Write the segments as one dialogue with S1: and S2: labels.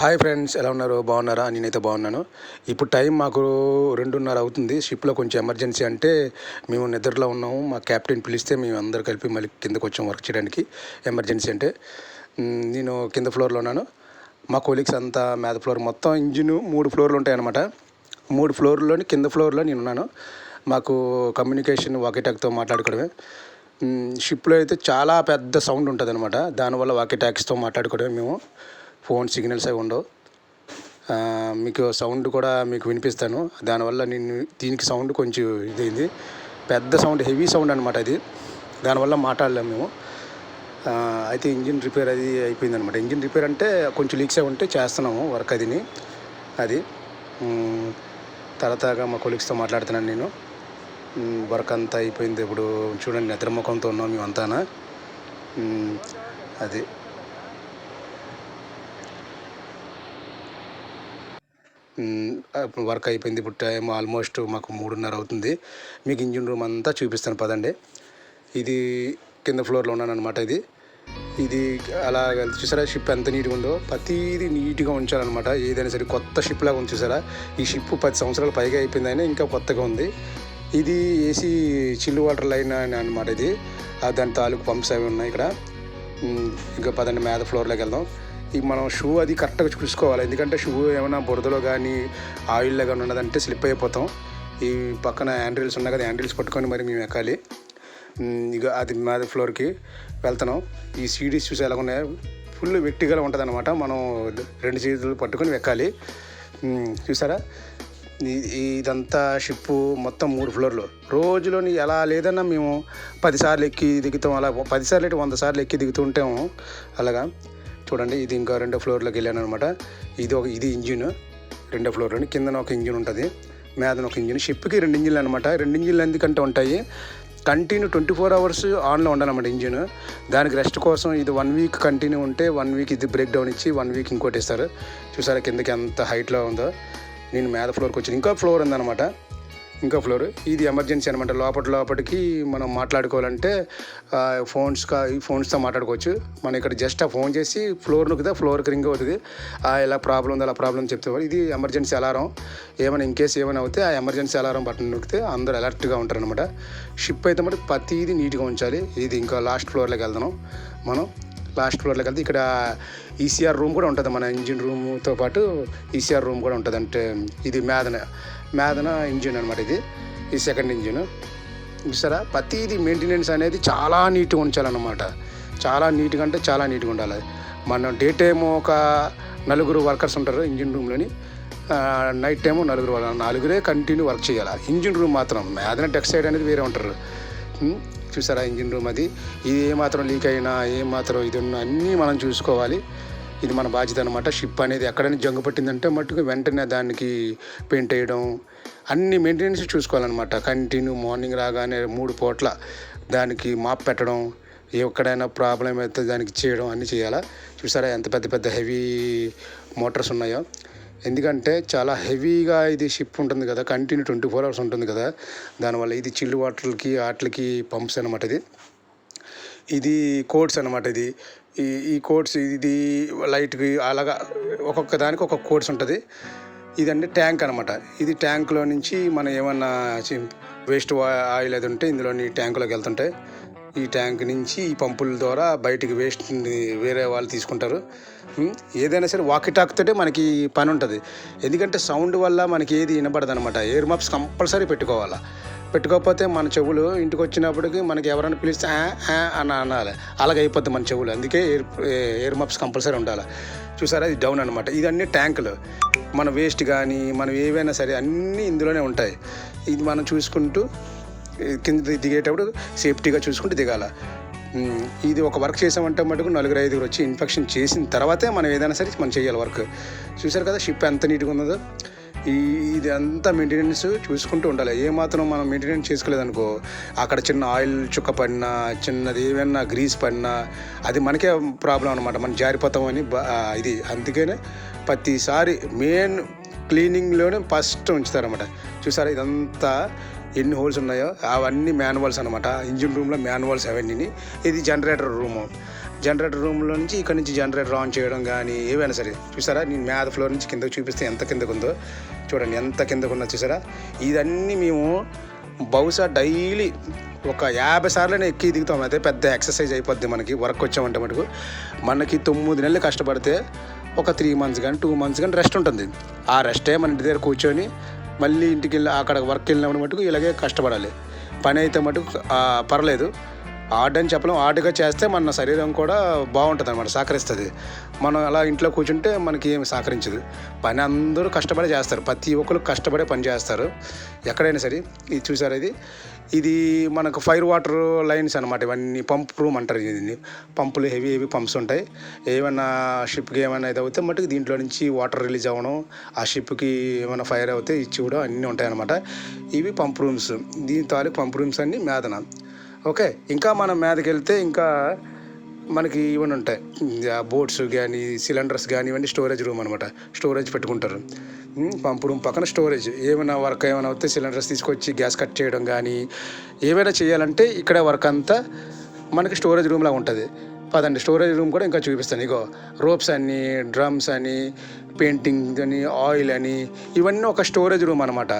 S1: Hi friends ఎలా ఉన్నారు? బాగున్నారా? నేనైతే బాగున్నాను. ఇప్పుడు టైం మాకు రెండున్నర అవుతుంది. షిప్లో కొంచెం ఎమర్జెన్సీ అంటే మేము నిద్రలో ఉన్నాము. మా క్యాప్టెన్ పిలిస్తే మేము అందరు కలిపి మళ్ళీ కిందకు వచ్చాం వర్క్ చేయడానికి. ఎమర్జెన్సీ అంటే నేను కింద ఫ్లోర్లో ఉన్నాను. మా కొలీగ్స్ అంతా మీద ఫ్లోర్ మొత్తం ఇంజిన్ మూడు ఫ్లోర్లు ఉంటాయన్నమాట. మూడు ఫ్లోర్లోని కింద ఫ్లోర్లో నేను ఉన్నాను. మాకు కమ్యూనికేషన్ వాకిటాక్తో మాట్లాడుకోవడమే. షిప్లో అయితే చాలా పెద్ద సౌండ్ ఉంటుంది అనమాట దానివల్ల వాకిటాక్స్తో మాట్లాడుకోవడమే మేము. ఫోన్ సిగ్నల్స్ అవి ఉండవు. మీకు సౌండ్ కూడా మీకు వినిపిస్తాను. దానివల్ల నేను దీనికి సౌండ్ కొంచెం ఇదైంది. పెద్ద సౌండ్ హెవీ సౌండ్ అనమాట అది. దానివల్ల మాట్లాడలేము మేము. అయితే ఇంజిన్ రిపేర్ అది అయిపోయింది అనమాట ఇంజిన్ రిపేర్ అంటే కొంచెం లీక్స్ అవి ఉంటే చేస్తున్నాము వర్క్ అదిని అది. మ్, తర్వాతగా మా కొలీగ్స్తో మాట్లాడుతున్నాను నేను. వర్క్ అంతా అయిపోయింది ఇప్పుడు. చూడండి నిద్రముఖంతో ఉన్నాం మేమంతానా. అది మ్, అప్పుడు వర్క్ అయిపోయింది ఇప్పుడు టైం ఆల్మోస్ట్ మాకు మూడున్నర అవుతుంది. మీకు ఇంజిన్ రూమ్ అంతా చూపిస్తాను పదండి. ఇది కింద ఫ్లోర్లో ఉన్నాను అనమాట ఇది. ఇది అలా చూసారా షిప్ ఎంత నీట్గా ఉందో? ప్రతిదీ నీట్గా ఉంచాలన్నమాట. ఏదైనా సరే కొత్త షిప్ లాగా ఉంది చూసారా? ఈ షిప్ పది సంవత్సరాలు పైగా అయిపోయిందని ఇంకా కొత్తగా ఉంది. ఇది ఏసీ చిల్లు వాటర్ లైన్ అని అనమాట ఇది. ఆ దాని తాలూకు పంప్స్ అవి ఉన్నాయి ఇక్కడ. ఇంకా పదండి మీద ఫ్లోర్లోకి వెళ్దాం. ఈ మనం షూ అది కరెక్ట్గా చూసుకోవాలి. ఎందుకంటే షూ ఏమైనా బురదలో కానీ ఆయిల్లో కానీ ఉన్నదంటే స్లిప్ అయిపోతాం. ఈ పక్కన హ్యాండిల్స్ ఉన్నాయి కదా హ్యాండిల్స్ పట్టుకొని మరి మేము ఎక్కాలి. ఇక అది మాది ఫ్లోర్కి వెళ్తున్నాం. ఈ సీడీస్ చూసి ఎలా ఉన్నాయి? ఫుల్ వెట్టిగా ఉంటుంది అనమాట మనం రెండు చేతులు పట్టుకొని ఎక్కాలి. చూసారా? ఇదంతా షిప్పు మొత్తం మూడు ఫ్లోర్లు. రోజులోని ఎలా లేదన్నా మేము పదిసార్లు ఎక్కి దిగుతాం. అలా పదిసార్లు ఎట్టి వంద సార్లు ఎక్కి దిగుతుంటాము అలాగా? చూడండి ఇది ఇంకా రెండో ఫ్లోర్లోకి వెళ్ళాను అనమాట ఇది ఒక ఇది ఇంజిన్ రెండో ఫ్లోర్లోని కిందన ఒక ఇంజిన్ ఉంటుంది. మేదన ఒక ఇంజిన్. షిప్కి రెండు ఇంజిన్లు అనమాట రెండు ఇంజిన్లు ఎందుకంటే ఉంటాయి? కంటిన్యూ ట్వంటీ ఫోర్ అవర్స్ ఆన్లో ఉండాలన్నమాట ఇంజిన్. దానికి రెస్ట్ కోసం ఇది వన్ వీక్ కంటిన్యూ ఉంటే వన్ వీక్ ఇది బ్రేక్ డౌన్ ఇచ్చి వన్ వీక్ ఇంకోటి ఇస్తారు. చూసారా కిందకి ఎంత హైట్లో ఉందో. నేను మేద ఫ్లోర్కి వచ్చాను. ఇంకా ఫ్లోర్ ఉందన్నమాట. ఇంకా ఫ్లోర్ ఇది ఎమర్జెన్సీ అనమాట లోపల లోపలికి మనం మాట్లాడుకోవాలంటే ఆ, ఫోన్స్ ఈ ఫోన్స్తో మాట్లాడుకోవచ్చు. మనం ఇక్కడ జస్ట్ ఆ ఫోన్ చేసి ఫ్లోర్ నొక్కితే ఫ్లోర్కి రింగ్ అవుతుంది. ఆ, ఇలా ప్రాబ్లం ఉంది అలా ప్రాబ్లం చెప్తే ఇది ఎమర్జెన్సీ అలారం ఏమైనా ఇన్ కేసు ఏమైనా అవుతే ఆ ఎమర్జెన్సీ అలారం బటన్ నొక్కితే అందరూ అలర్ట్గా ఉంటారు అనమాట షిప్ అయితే మటు ప్రతిదీ నీట్గా ఉంచాలి. ఇది ఇంకా లాస్ట్ ఫ్లోర్లోకి వెళ్దాం. మనం లాస్ట్ ఫ్లోర్లోకి వెళ్తే ఇక్కడ ఈసీఆర్ రూమ్ కూడా ఉంటుంది. మన ఇంజిన్ రూమ్తో పాటు ఈసీఆర్ రూమ్ కూడా ఉంటుంది. అంటే ఇది మేదన మేదన ఇంజిన్ అనమాట ఇది. ఈ సెకండ్ ఇంజిన్. చూసారా ప్రతిదీ మెయింటెనెన్స్ అనేది చాలా నీట్గా ఉంచాలన్నమాట. చాలా నీట్గా అంటే చాలా నీట్గా ఉండాలి. మనం డే టైం ఒక నలుగురు వర్కర్స్ ఉంటారు ఇంజిన్ రూమ్లోని నైట్ టైము నలుగురు వాళ్ళ నలుగురే కంటిన్యూ వర్క్ చేయాలి. ఇంజిన్ రూమ్ మాత్రం మేదన టెక్ సైడ్ అనేది వేరే ఉంటారు. చూసారా ఇంజిన్ రూమ్ అది? ఇది ఏమాత్రం లీక్ అయినా ఏమాత్రం ఇది ఉన్నా అన్నీ మనం చూసుకోవాలి. ఇది మన బాధ్యత అనమాట షిప్ అనేది ఎక్కడైనా జంగు పట్టిందంటే మట్టుకు వెంటనే దానికి పెయింట్ వేయడం అన్ని మెయింటెనెన్స్ చూసుకోవాలన్నమాట. కంటిన్యూ మార్నింగ్ రాగానే మూడు పూట్ల దానికి మాప్ పెట్టడం ఎక్కడైనా ప్రాబ్లం అయితే దానికి చేయడం అన్నీ చేయాలా. చూసారా ఎంత పెద్ద పెద్ద హెవీ మోటార్స్ ఉన్నాయో. ఎందుకంటే చాలా హెవీగా ఇది షిప్ ఉంటుంది కదా కంటిన్యూ ట్వంటీ ఫోర్ అవర్స్ ఉంటుంది కదా. దానివల్ల ఇది చిల్లు వాటర్కి వాటికి పంప్స్ అనమాట ఇది. ఇది కోడ్స్ అనమాట ఇది. ఈ ఈ కోడ్స్ ఇది లైట్కి అలాగా ఒక్కొక్క దానికి ఒక్కొక్క కోడ్స్ ఉంటుంది. ఇదంటే ట్యాంక్ అనమాట ఇది ట్యాంక్లో నుంచి మనం ఏమన్నా వేస్ట్ ఆయిల్ అది ఉంటే ఇందులోని ట్యాంకులోకి వెళ్తుంటాయి. ఈ ట్యాంక్ నుంచి ఈ పంపుల ద్వారా బయటికి వేస్ట్ వేరే వాళ్ళు తీసుకుంటారు. ఏదైనా సరే వాకి టాక్తోటే మనకి పని ఉంటుంది. ఎందుకంటే సౌండ్ వల్ల మనకి ఏది వినబడదు అనమాట ఎయిర్ మప్స్ కంపల్సరీ పెట్టుకోవాలా. పెట్టుకోకపోతే మన చెవులు ఇంటికి వచ్చినప్పటికి మనకి ఎవరైనా పిలిస్తే "ఆ, అని అనాలి. అలాగ అయిపోద్ది మన చెవులు. అందుకే ఎయిర్ ఎయిర్ మప్స్ కంపల్సరీ ఉండాలి. చూసారా? ఇది డౌన్ అనమాట ఇదన్నీ ట్యాంకులు. మన వేస్ట్ కానీ మనం ఏవైనా సరే అన్నీ ఇందులోనే ఉంటాయి. ఇది మనం చూసుకుంటూ కింద దిగేటప్పుడు సేఫ్టీగా చూసుకుంటూ దిగాల. ఇది ఒక వర్క్ చేసామంటే మటుకు నలుగురు ఐదుగురు వచ్చి ఇన్ఫెక్షన్ చేసిన తర్వాతే మనం ఏదైనా సరే మనం చేయాలి వర్క్ చూసారు కదా? షిప్ ఎంత నీట్గా ఉన్నదో? ఈ ఇది అంతా మెయింటెనెన్స్ చూసుకుంటూ ఉండాలి. ఏ మాత్రం మనం మెయింటెనెన్స్ చేసుకోలేదనుకో అక్కడ చిన్న ఆయిల్ చుక్క పడినా చిన్నది ఏమైనా గ్రీస్ పడినా అది మనకే ప్రాబ్లం అనమాట మనం జారిపోతామని ఇది. అందుకనే ప్రతిసారి మెయిన్ క్లీనింగ్లోనే ఫస్ట్ ఉంచుతారనమాట చూసారా ఇదంతా ఎన్ని హోల్స్ ఉన్నాయో? అవన్నీ మాన్యువల్స్ అనమాట ఇంజిన్ రూమ్లో మాన్యువల్స్ అవన్నీ ఇది జనరేటర్ రూము జనరేటర్ రూమ్లో నుంచి ఇక్కడ నుంచి జనరేటర్ ఆన్ చేయడం కానీ ఏవైనా సరే చూసారా? నేను మీద ఫ్లోర్ నుంచి కిందకు చూపిస్తే ఎంత కిందకు ఉందో చూడండి ఎంత కిందకు ఉందో చూసారా? ఇదన్నీ మేము బహుశా డైలీ ఒక యాభై సార్లనే ఎక్కి దిగుతాం. అయితే పెద్ద ఎక్సర్సైజ్ అయిపోద్ది మనకి వర్క్ వచ్చామంటే మటుకు. మనకి తొమ్మిది నెలలు కష్టపడితే ఒక త్రీ మంత్స్ కానీ టూ మంత్స్ కానీ రెస్ట్ ఉంటుంది. ఆ రెస్టే మన ఇంటి దగ్గర కూర్చొని మళ్ళీ ఇంటికి వెళ్ళి అక్కడ వర్క్ వెళ్ళినప్పుడు మటుకు ఇలాగే కష్టపడాలి. పని అయితే మటుకు పర్లేదు. ఆర్ట్ అని చెప్పలేం ఆర్ట్గా చేస్తే మన శరీరం కూడా బాగుంటుంది అనమాట సహకరిస్తుంది. మనం అలా ఇంట్లో కూర్చుంటే మనకి ఏమి సహకరించదు. పని అందరూ కష్టపడి చేస్తారు ప్రతి ఒక్కరు కష్టపడే పని చేస్తారు. ఎక్కడైనా సరే ఇది చూసారు ఇది? ఇది మనకు ఫైర్ వాటర్ లైన్స్ అనమాట ఇవన్నీ పంప్ రూమ్ అంటారు దీన్ని. పంపులు హెవీ హెవీ పంప్స్ ఉంటాయి. ఏమైనా షిప్కి ఏమైనా ఇది అవుతే మటుకు దీంట్లో నుంచి వాటర్ రిలీజ్ అవ్వడం ఆ షిప్కి ఏమైనా ఫైర్ అవుతే ఇచ్చి కూడా అన్నీ ఉంటాయి అనమాట ఇవి పంప్ రూమ్స్. దీని తాలూకు పంప్ రూమ్స్ అన్నీ మేదన. ఓకే ఇంకా మనం మీదకి వెళ్తే ఇంకా మనకి ఇవన్నీ ఉంటాయి. బోట్స్ కానీ సిలిండర్స్ కానీ ఇవన్నీ స్టోరేజ్ రూమ్ అనమాట స్టోరేజ్ పెట్టుకుంటారు. పంపు రూమ్ పక్కన స్టోరేజ్. ఏమైనా వర్క్ ఏమైనా అవుతే సిలిండర్స్ తీసుకొచ్చి గ్యాస్ కట్ చేయడం కానీ ఏమైనా చేయాలంటే ఇక్కడ వర్క్ అంతా మనకి స్టోరేజ్ రూమ్లా ఉంటుంది. పదండి స్టోరేజ్ రూమ్ కూడా ఇంకా చూపిస్తాను. ఇగో రోప్స్ అని డ్రమ్స్ అని పెయింటింగ్ అని ఆయిల్ అని ఇవన్నీ ఒక స్టోరేజ్ రూమ్ అనమాట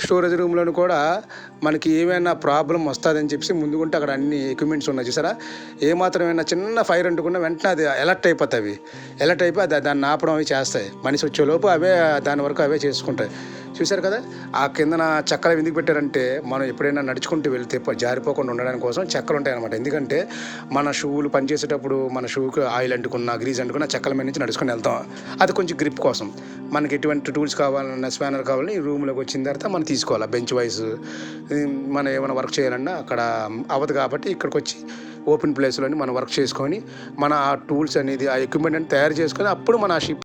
S1: స్టోరేజ్ రూమ్లో కూడా మనకి ఏమైనా ప్రాబ్లం వస్తుందని చెప్పి ముందుకుంటే అక్కడ అన్ని ఎక్విప్మెంట్స్ ఉన్నాయి చూసారా? ఏమాత్రం ఏమైనా చిన్న ఫైర్ అంటుకున్నా వెంటనే అది అలర్ట్ అయిపోతాయి అలర్ట్ అయిపోయి అది దాన్ని ఆపడం అవి చేస్తాయి. మనిషి వచ్చేలోపు అవే దాని వరకు అవే చేసుకుంటాయి. చూశారు కదా? ఆ కిందన చెక్కలు ఎందుకు పెట్టారంటే మనం ఎప్పుడైనా నడుచుకుంటూ వెళ్తే జారిపోకుండా ఉండడానికి కోసం చెక్కలు ఉంటాయి అనమాట ఎందుకంటే మన షూలు పనిచేసేటప్పుడు మన షూకి ఆయిల్ అంటుకున్న గ్రీజ్ అంటుకున్న చెక్కల మీద నుంచి నడుచుకుని వెళ్తాం. అది కొంచెం గ్రిప్ కోసం. మనకి ఎటువంటి టూల్స్ కావాలన్నా స్పానర్ కావాలని రూమ్లోకి వచ్చిన తర్వాత మనం తీసుకోవాలి. బెంచ్ వైస్ మనం ఏమైనా వర్క్ చేయాలన్నా అక్కడ అవ్వదు కాబట్టి ఇక్కడికి వచ్చి ఓపెన్ ప్లేస్లోని మనం వర్క్ చేసుకొని మన ఆ టూల్స్ అనేది ఆ ఎక్విప్మెంట్ తయారు చేసుకొని అప్పుడు మన ఆ షిప్